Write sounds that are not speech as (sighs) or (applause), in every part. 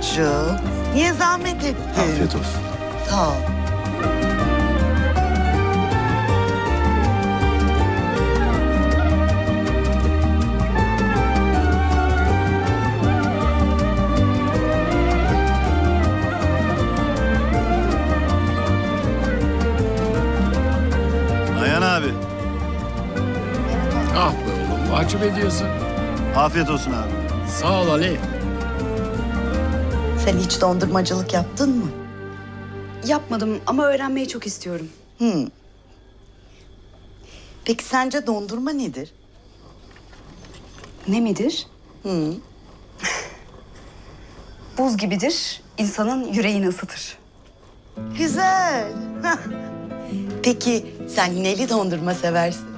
çocuğum. Niye zahmet ettin? Afiyet olsun. Sağ ol. Ayhan abi. Ah be oğlum mahcup ediyorsun. Afiyet olsun abi. Sağ ol Ali. Sen hiç dondurmacılık yaptın mı? Yapmadım ama öğrenmeyi çok istiyorum. Hı. Peki sence dondurma nedir? Ne midir? Hı. (laughs) Buz gibidir, insanın yüreğini ısıtır. Güzel. Peki sen neli dondurma seversin?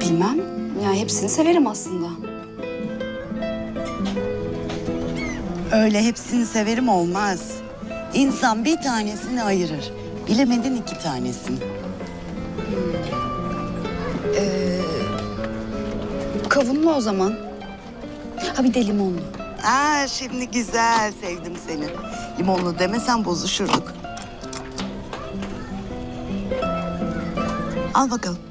Bilmem, ya hepsini severim aslında. Öyle hepsini severim olmaz. İnsan bir tanesini ayırır. Bilemedin iki tanesini. Kavunlu o zaman. Ha bir de limonlu. Aa şimdi güzel sevdim seni. Limonlu demesen bozuşurduk. Al bakalım.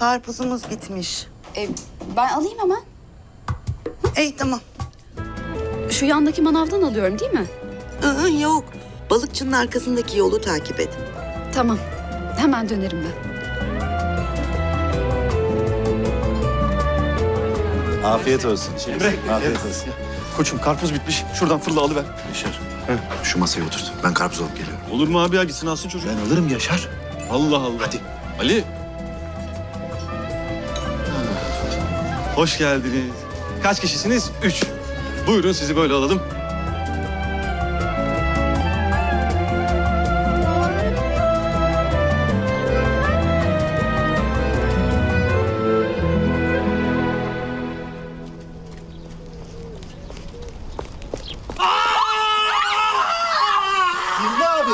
Karpuzumuz bitmiş. E, ben alayım hemen. Ey tamam. Şu yandaki manavdan alıyorum değil mi? Aa, yok. Balıkçının arkasındaki yolu takip et. Tamam, hemen dönerim ben. Afiyet olsun. Emre. Afiyet olsun. Koçum karpuz bitmiş. Şuradan fırla alıver. Yaşar. Şu masaya oturt. Ben karpuz alıp geliyorum. Olur mu abi ya gitsin alsın çocuk. Ben alırım Yaşar. Allah Allah. Hadi. Ali. Hoş geldiniz. Kaç kişisiniz? Üç. Buyurun sizi böyle alalım. Hilmi abi.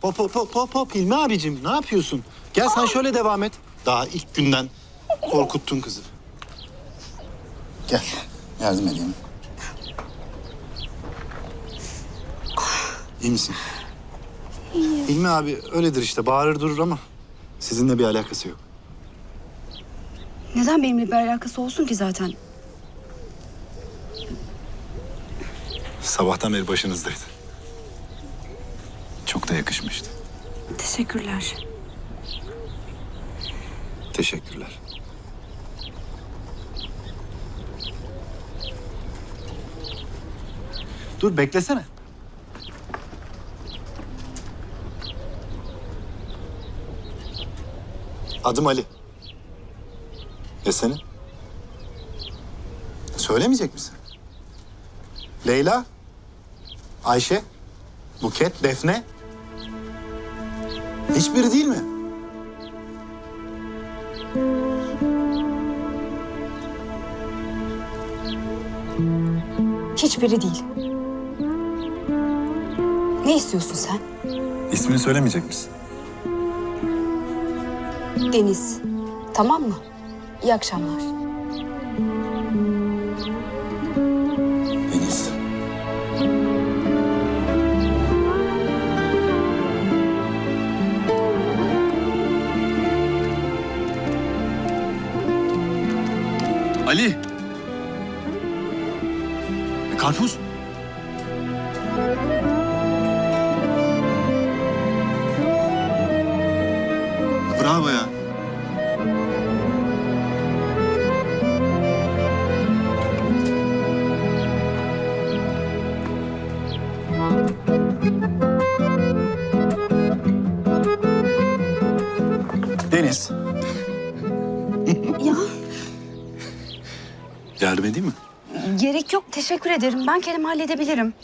Hop hop hop hop hop Hilmi abicim ne yapıyorsun? Gel sen şöyle devam et. Daha ilk günden korkuttun kızı. Gel yardım edeyim. İyi misin? İyiyim. Hilmi abi öyledir işte bağırır durur ama sizinle bir alakası yok. Neden benimle bir alakası olsun ki zaten? Sabahtan beri başınızdaydı. Çok da yakışmıştı. Teşekkürler. Teşekkürler. Dur beklesene. Adım Ali. Ya senin? Söylemeyecek misin? Leyla? Ayşe? Buket? Defne? Hiçbiri değil mi? Hiçbiri değil. Ne istiyorsun sen? İsmini söylemeyecek misin? Deniz. Tamam mı? İyi akşamlar. Deniz. Ali. E, karpuz. Deniz. Ya Yardım edeyim mi? gerek yok. Teşekkür ederim. Ben kendim halledebilirim.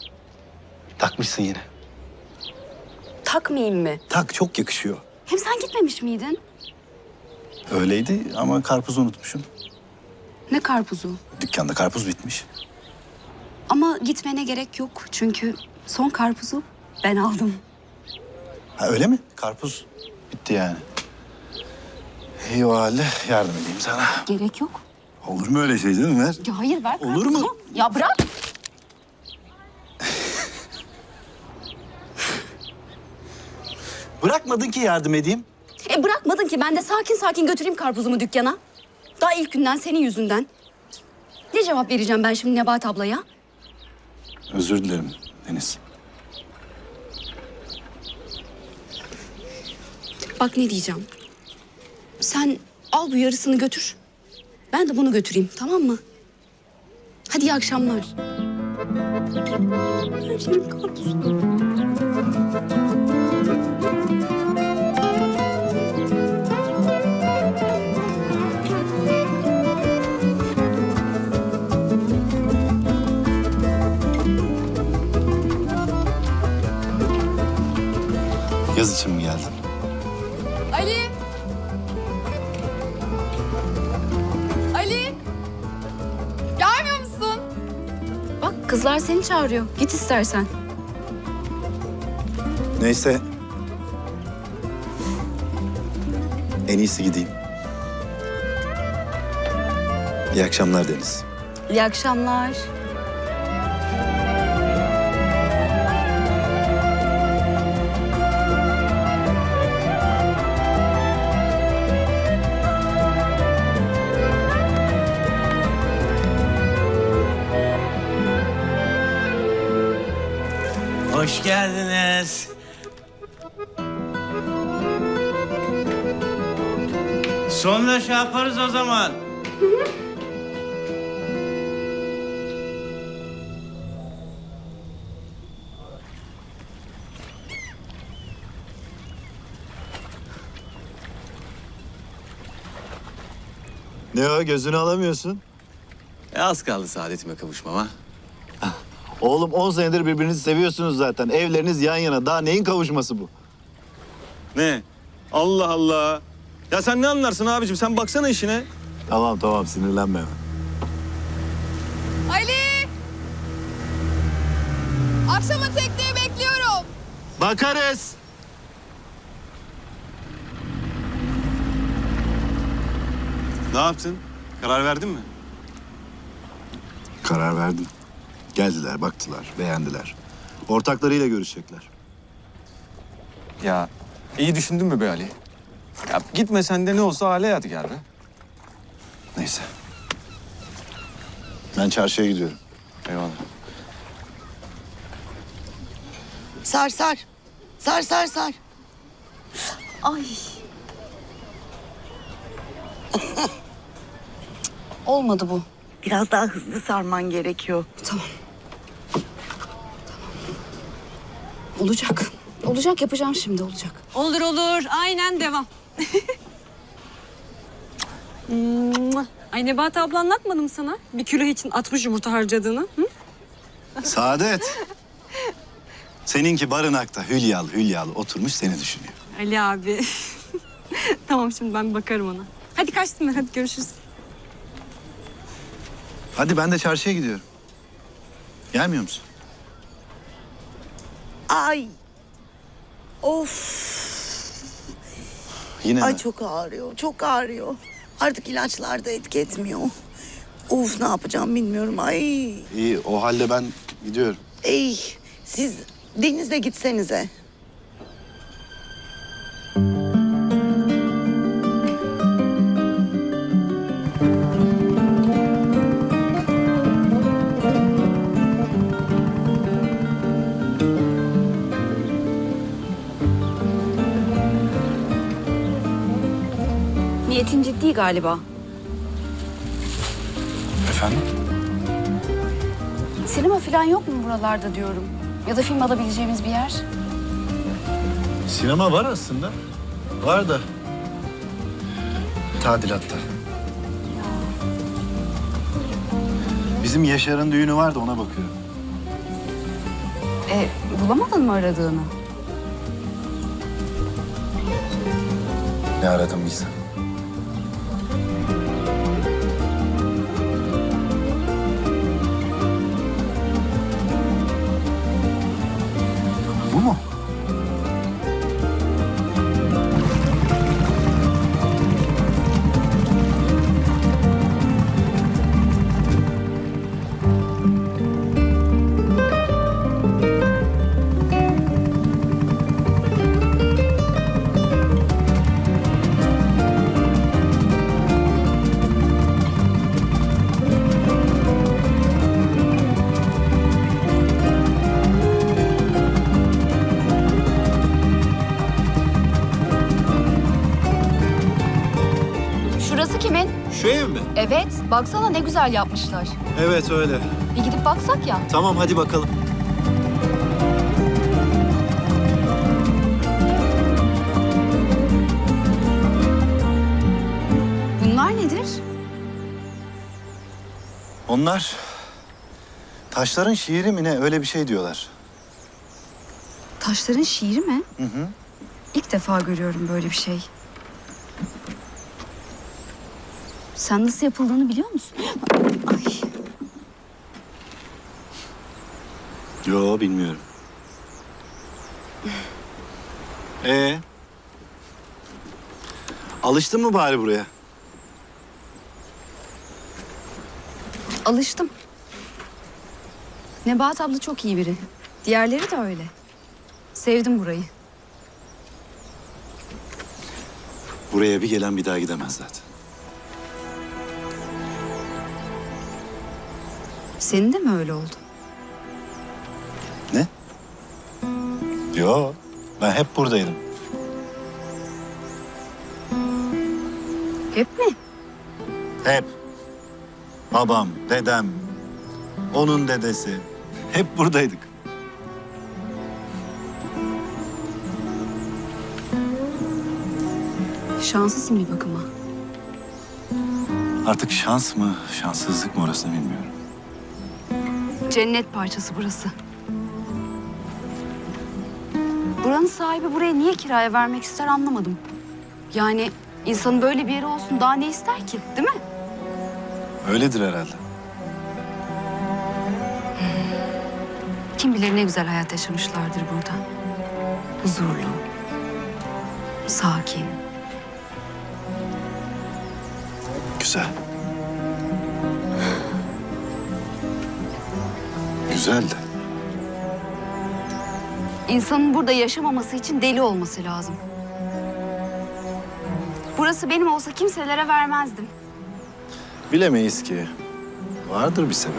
Takmışsın yine. Takmayayım mı? Tak çok yakışıyor. Hem sen gitmemiş miydin? Öyleydi ama karpuz unutmuşum. Ne karpuzu? Dükkanda karpuz bitmiş. Ama gitmene gerek yok. Çünkü son karpuzu ben aldım. Ha öyle mi? Karpuz bitti yani. İyi o halde yardım edeyim sana. Gerek yok. Olur mu öyle şey canım ver. Ya hayır ver Olur mu? karpuzu. Ya bırak. Bırakmadın ki yardım edeyim. E bırakmadın ki ben de sakin sakin götüreyim karpuzumu dükkana. Daha ilk günden senin yüzünden. Ne cevap vereceğim ben şimdi Nebahat ablaya? Özür dilerim Deniz. Bak ne diyeceğim. Sen al bu yarısını götür. Ben de bunu götüreyim tamam mı? Hadi iyi akşamlar. Her yerim karpuz. Yaz için mi geldin? Ali! Ali! Gelmiyor musun? Bak kızlar seni çağırıyor. Git istersen. Neyse. En iyisi gideyim. İyi akşamlar Deniz. İyi akşamlar. Geldiniz. Sonra şey yaparız o zaman. Ne o gözünü alamıyorsun? E, az kaldı saadetime kavuşmama. Oğlum 10 senedir birbirinizi seviyorsunuz zaten. Evleriniz yan yana. Daha neyin kavuşması bu? Ne? Allah Allah. Ya sen ne anlarsın abicim? Sen baksana işine. Tamam tamam sinirlenme. hemen. Ali! Akşama tekneye bekliyorum. Bakarız. Ne yaptın? Karar verdin mi? Karar verdim. Geldiler, baktılar, beğendiler. Ortaklarıyla görüşecekler. Ya iyi düşündün mü be Ali? Ya gitmesen de ne olsa hale yadigar be. Neyse. Ben çarşıya gidiyorum. Eyvallah. Sar sar. Sar sar sar. Ay. (laughs) Olmadı bu. Biraz daha hızlı sarman gerekiyor. Tamam. Olacak. Olacak yapacağım şimdi olacak. Olur olur. Aynen devam. (laughs) Ay Nebahat abla anlatmadım sana. Bir kilo için 60 yumurta harcadığını. Hı? Saadet. Seninki barınakta hülyalı hülyalı oturmuş seni düşünüyor. Ali abi. (laughs) tamam şimdi ben bakarım ona. Hadi kaçtım ben. Hadi görüşürüz. Hadi ben de çarşıya gidiyorum. Gelmiyor musun? Ay. Of. Yine Ay mi? çok ağrıyor. Çok ağrıyor. Artık ilaçlar da etki etmiyor. Of ne yapacağım bilmiyorum. Ay. İyi o halde ben gidiyorum. Ey. Siz denize gitsenize. Ciddi galiba. Efendim? Sinema falan yok mu buralarda diyorum. Ya da film alabileceğimiz bir yer. Sinema var aslında. Var da. Tadilatta. Bizim Yaşar'ın düğünü var da ona bakıyorum. E, bulamadın mı aradığını? Ne aradım bilsem. Baksana ne güzel yapmışlar. Evet öyle. Bir gidip baksak ya. Tamam hadi bakalım. Bunlar nedir? Onlar taşların şiiri mi ne öyle bir şey diyorlar. Taşların şiiri mi? Hı hı. İlk defa görüyorum böyle bir şey. Sen nasıl yapıldığını biliyor musun? Ay. Yo bilmiyorum. Ee? Alıştın mı bari buraya? Alıştım. Nebahat abla çok iyi biri. Diğerleri de öyle. Sevdim burayı. Buraya bir gelen bir daha gidemez zaten. Senin de mi öyle oldu? Ne? Yo ben hep buradaydım. Hep mi? Hep. Babam, dedem, onun dedesi. Hep buradaydık. Şanslısın bir bakıma. Artık şans mı, şanssızlık mı orasını bilmiyorum. Cennet parçası burası. Buranın sahibi buraya niye kiraya vermek ister anlamadım. Yani insanın böyle bir yeri olsun daha ne ister ki değil mi? Öyledir herhalde. Kim bilir ne güzel hayat yaşamışlardır burada. Huzurlu, sakin. Güzel. Güzel de. İnsanın burada yaşamaması için deli olması lazım. Burası benim olsa kimselere vermezdim. Bilemeyiz ki. Vardır bir sebebi.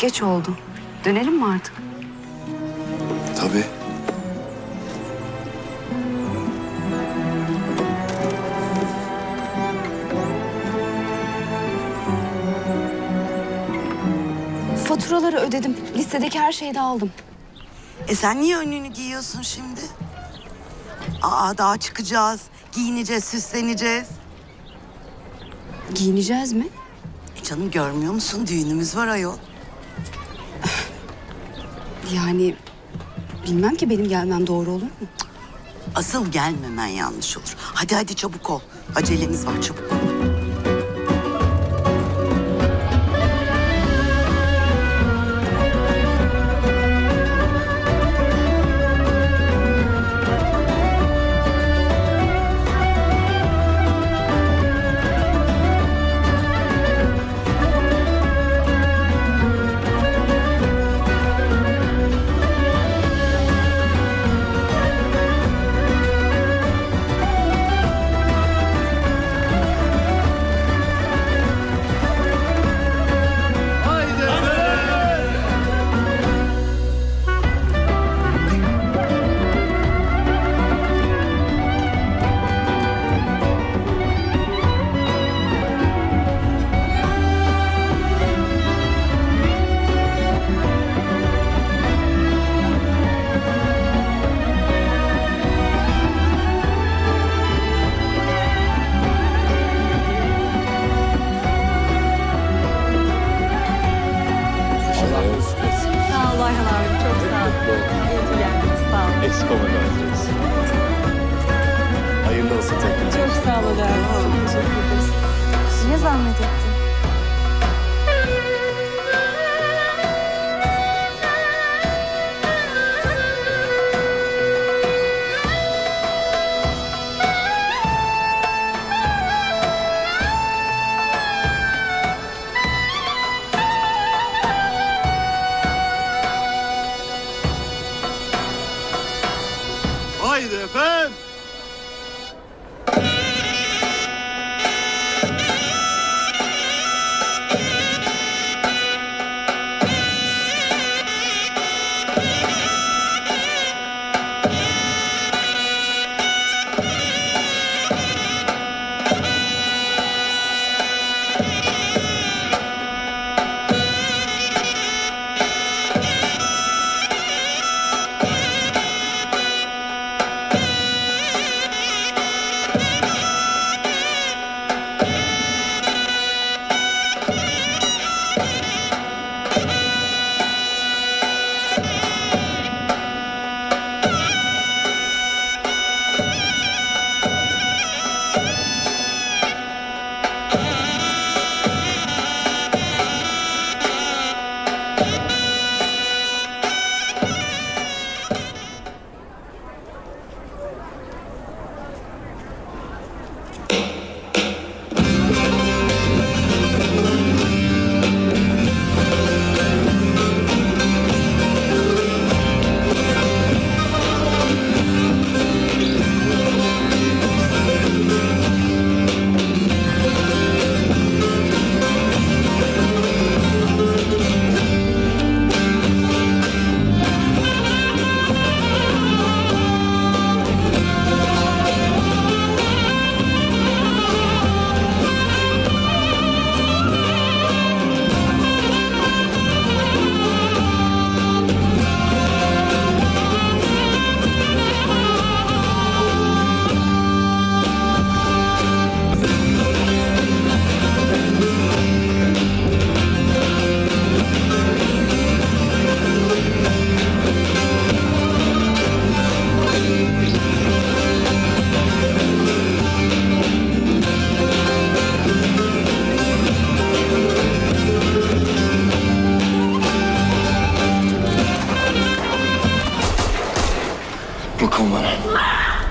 Geç oldu. Dönelim mi artık? Faturaları ödedim. Listedeki her şeyi de aldım. E sen niye önlüğünü giyiyorsun şimdi? Aa daha çıkacağız. Giyineceğiz, süsleneceğiz. Giyineceğiz mi? E canım görmüyor musun? Düğünümüz var ayol. (sighs) Yani bilmem ki benim gelmem doğru olur mu? Asıl gelmemen yanlış olur. Hadi hadi çabuk ol. Acelemiz var çabuk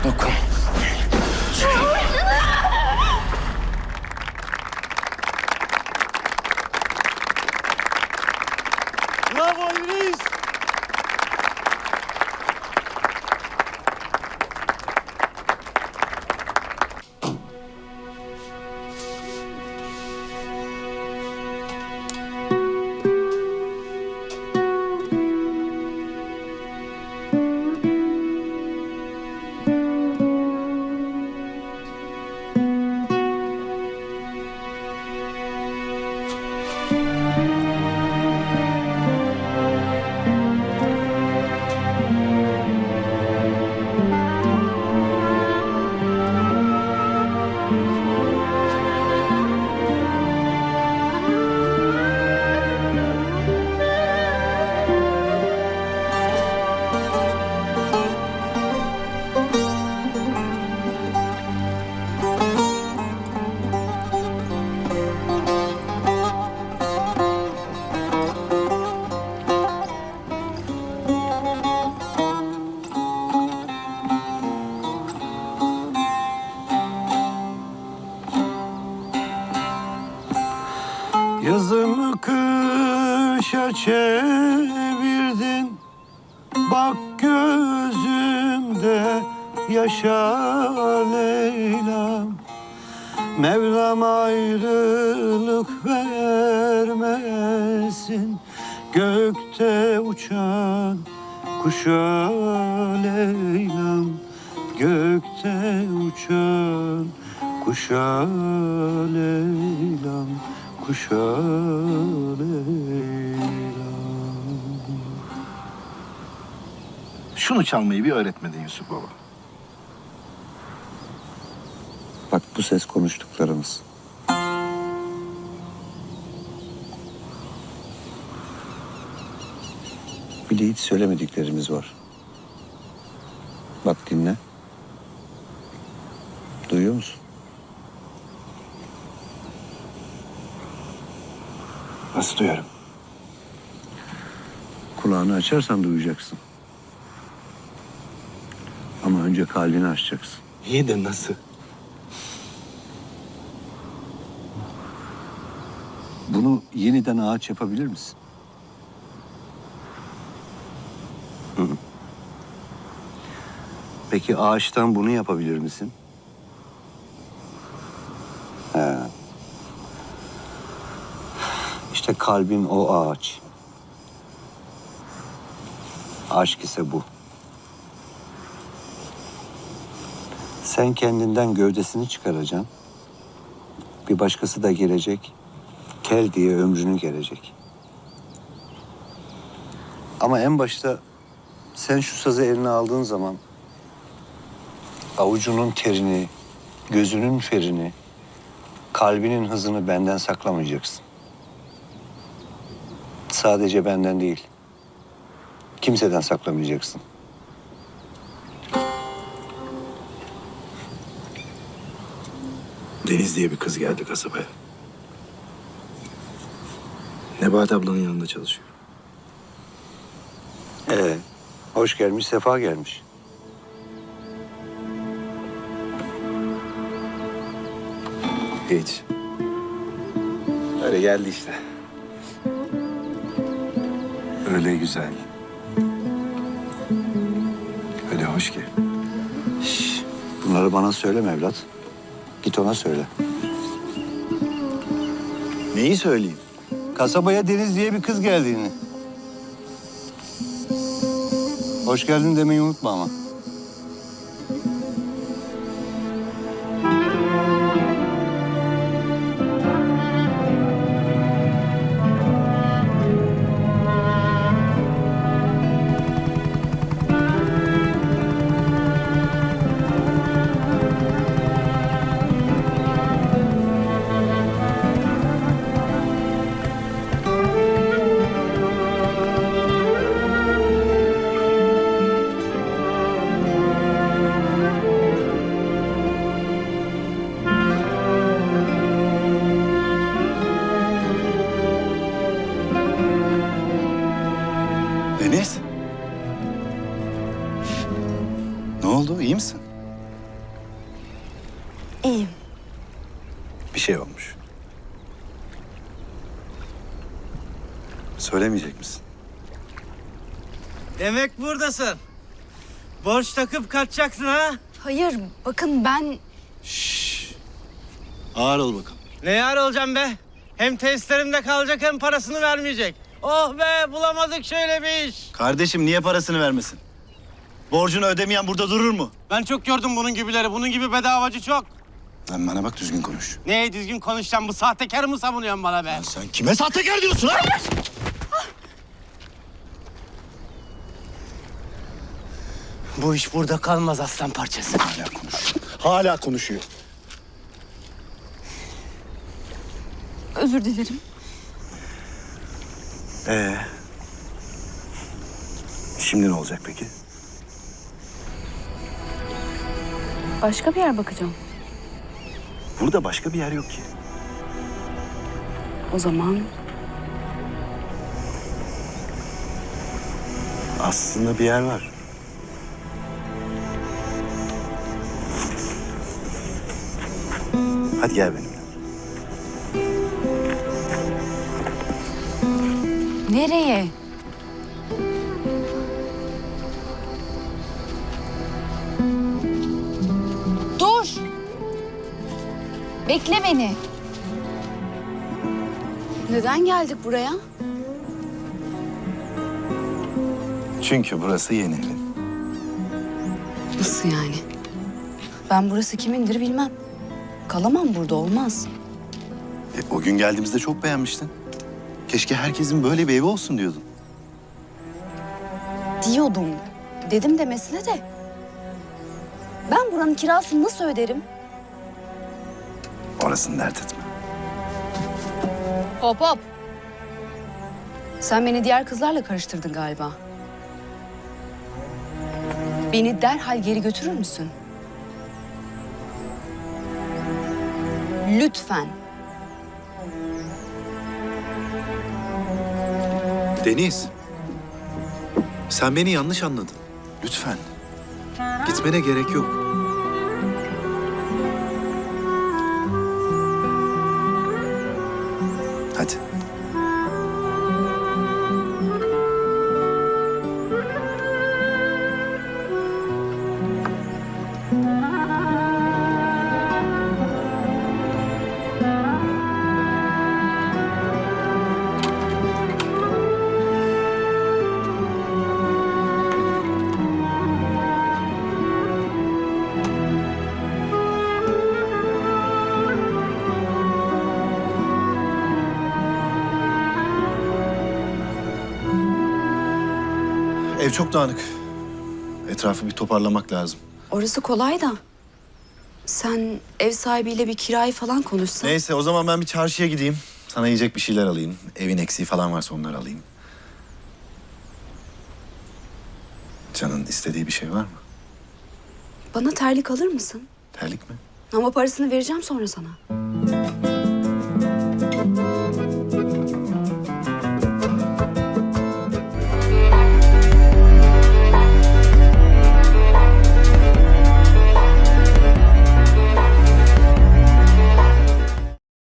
Dokun. Uçan kuşa Leyla'm Kuşa Leyla'm Şunu çalmayı bir öğretmedin Yusuf Baba. Bak bu ses konuştuklarımız. Bir de hiç söylemediklerimiz var. Bak dinle. Duyuyor musun? Nasıl duyarım? Kulağını açarsan duyacaksın. Ama önce kalbini açacaksın. İyi de nasıl? Bunu yeniden ağaç yapabilir misin? Hı. Peki ağaçtan bunu yapabilir misin? İşte kalbin o ağaç. Aşk ise bu. Sen kendinden gövdesini çıkaracaksın. Bir başkası da gelecek. Kel diye ömrünü gelecek. Ama en başta sen şu sazı eline aldığın zaman avucunun terini, gözünün ferini, kalbinin hızını benden saklamayacaksın. Sadece benden değil. Kimseden saklamayacaksın. Deniz diye bir kız geldi kasabaya. Nebahat ablanın yanında çalışıyor. Ee, hoş gelmiş, sefa gelmiş. Hiç. Öyle geldi işte. Öyle güzel. Öyle hoş ki. Bunları bana söyleme evlat. Git ona söyle. Neyi söyleyeyim? Kasabaya Deniz diye bir kız geldiğini. Hoş geldin demeyi unutma ama. Söylemeyecek misin? Demek buradasın. Borç takıp kaçacaksın ha? Hayır bakın ben Ağır ol bakalım. Ne yar olacağım be? Hem testlerimde kalacak hem parasını vermeyecek. Oh be bulamadık şöyle bir iş. Kardeşim niye parasını vermesin? Borcunu ödemeyen burada durur mu? Ben çok gördüm bunun gibileri. Bunun gibi bedavacı çok. Lan bana bak düzgün konuş. Neye düzgün konuşacağım bu sahtekarı mı savunuyorsun bana be? Sen kime sahtekar diyorsun ha? Bu iş burada kalmaz aslan parçası. Hala konuşuyor. Hala konuşuyor. özür dilerim. Ee, şimdi ne olacak peki? Başka bir yer bakacağım. Burada başka bir yer yok ki. O zaman Aslında bir yer var. Hadi gel benimle. nereye? Dur! Bekle beni. Neden geldik buraya? Çünkü burası yeni evin. Nasıl yani? Ben burası kimindir bilmem. Kalamam burada olmaz. E, o gün geldiğimizde çok beğenmiştin. Keşke herkesin böyle bir evi olsun diyordun. Diyordum. Dedim demesine de. Ben buranın kirasını nasıl öderim? Orasını dert etme. Hop hop. Sen beni diğer kızlarla karıştırdın galiba. Beni derhal geri götürür müsün? Lütfen. Deniz. Sen beni yanlış anladın. Lütfen. Gitmene gerek yok. Ev çok dağınık. Etrafı bir toparlamak lazım. Orası kolay da. Sen ev sahibiyle bir kirayı falan konuşsan. Neyse o zaman ben bir çarşıya gideyim. Sana yiyecek bir şeyler alayım. Evin eksiği falan varsa onları alayım. Canın istediği bir şey var mı? Bana terlik alır mısın? Terlik mi? Ama parasını vereceğim sonra sana.